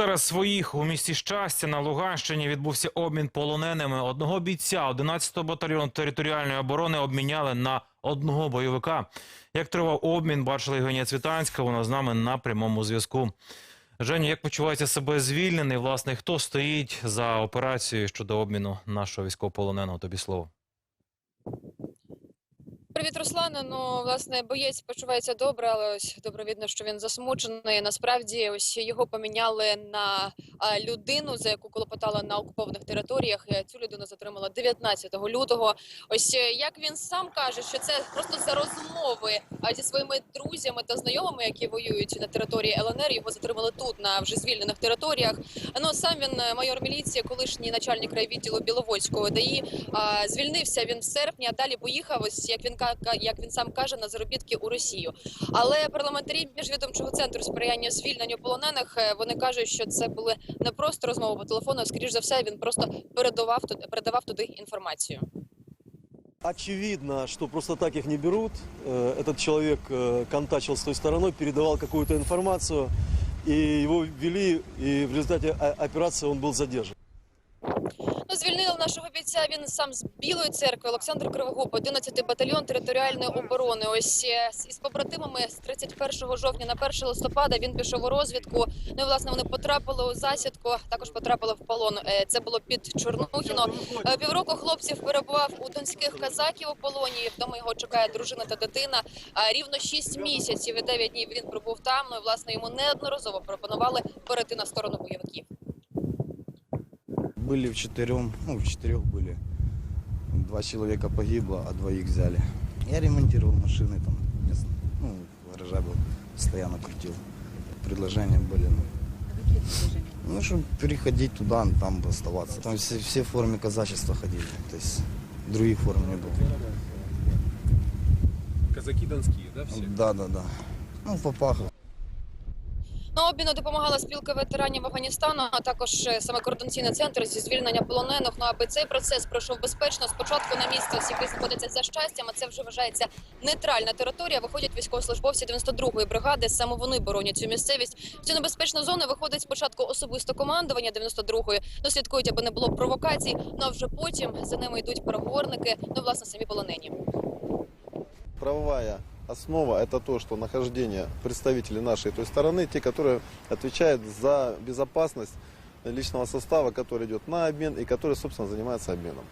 Серед своїх у місті щастя на Луганщині відбувся обмін полоненими. Одного бійця 11-го батальйону територіальної оборони обміняли на одного бойовика. Як тривав обмін, бачила Євгенія Цвітанська. Вона з нами на прямому зв'язку. Женя, як почувається себе звільнений? Власне, хто стоїть за операцією щодо обміну нашого військовополоненого? Тобі слово. Привіт, Руслане. Ну, власне, боєць почувається добре, але ось добре видно, що він засмучений. Насправді, ось його поміняли на людину, за яку клопотали на окупованих територіях. Цю людину затримала 19 лютого. Ось е, як він сам каже, що це просто за розмови зі своїми друзями та знайомими, які воюють на території ЛНР. Його затримали тут, на вже звільнених територіях. Ну сам він е, майор міліції, колишній начальник райвідділу Біловодського ДАІ. Звільнився він в серпні, а далі поїхав. Ось як він ка- ка- як він сам каже, на заробітки у Росію. Але парламентарі міжвідомчого центру сприяння звільненню полонених е, вони кажуть, що це були не просто розмови по телефону. а, Скоріш за все, він просто передавав туди, передавав туди інформацію. Очевидно, что просто так их не берут. Э, Этот человек э, контачил с той стороной, передавал какую-то информацию, и его ввели, и в результате о- операции он был задержан. Звільнили нашого бійця. Він сам з Білої церкви Олександр Кривогуб, 11 батальйон територіальної оборони. Ось е, із побратимами з 31 жовтня на 1 листопада він пішов у розвідку. Ну власне вони потрапили у засідку. Також потрапили в полон. Е, Це було під Чорнухіно. Е, Півроку хлопців перебував у донських казаків у полоні. Вдома його чекає дружина та дитина. Рівно 6 місяців і 9 днів він пробув там. Ну і власне йому неодноразово пропонували перейти на сторону бойовиків. Были в четырем, ну в четырех были. Два человека погибло, а двоих взяли. Я ремонтировал машины там, ну, в гараже был, постоянно крутил. Предложения были. Ну, ну чтобы переходить туда, там оставаться. Там все, все в форме казачества ходили, то есть других форм не было. Казаки донские, да, все? Да, да, да. Ну, в попахах. На обміну допомагала спілка ветеранів Афганістану, а також е, саме координаційний центр зі звільнення полонених. Ну аби цей процес пройшов безпечно. Спочатку на місце, ось, яке знаходиться за щастям, а це вже вважається нейтральна територія. Виходять військовослужбовці 92-ї бригади. Саме вони боронять цю місцевість. В цю небезпечну зону виходить спочатку особисто командування 92-ї. Дослідкують, аби не було провокацій. Ну а вже потім за ними йдуть переговорники. Ну власне самі полонені. правовая основа – это то, что нахождение представителей нашей той стороны, те, которые отвечают за безопасность личного состава, который идет на обмен и который, собственно, занимается обменом.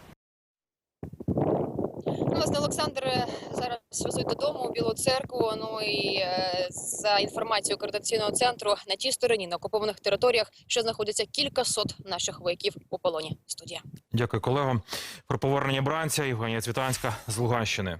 Ну, Власне, Олександр е, зараз везуть додому у Білу церкву. Ну і е, за інформацією координаційного центру на тій стороні на окупованих територіях ще знаходяться кількасот наших вояків у полоні. Студія. Дякую, колего. Про повернення бранця Євгенія Цвітанська з Луганщини.